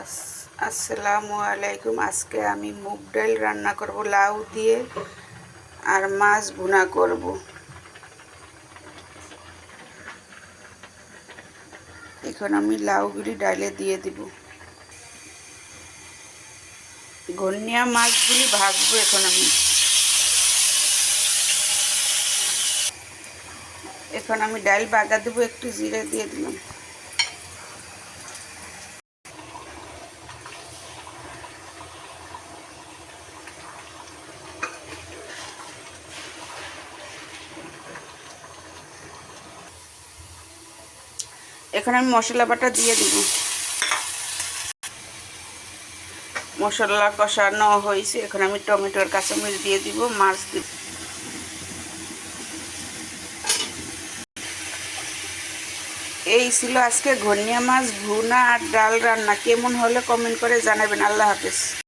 আস- আসসালামু আলাইকুম। আজকে আমি মুগ ডাল রান্না করব, লাউ দিয়ে, আর মাছ ভুনা করব। এখন আমি লাউগুলি ডালে দিয়ে দিব। ঘনিয়া মাছগুলি ভাজবো এখন আমি। এখন আমি ডাল বাগা দেবো, একটু জিরে দিয়ে দিলাম। এখন আমি মশলা বাটা দিয়ে দিব। মশলা কষানো হয়েছে। এখন আমি টমেটোর কাঁচামরিচ দিয়ে দিব, মাছ দিব। এই ছিল আজকে ঘনিয়া মাছ, ভুনা আর ডাল রান্না। কেমন হলে কমেন্ট করে জানাবেন। আল্লাহ হাফেজ।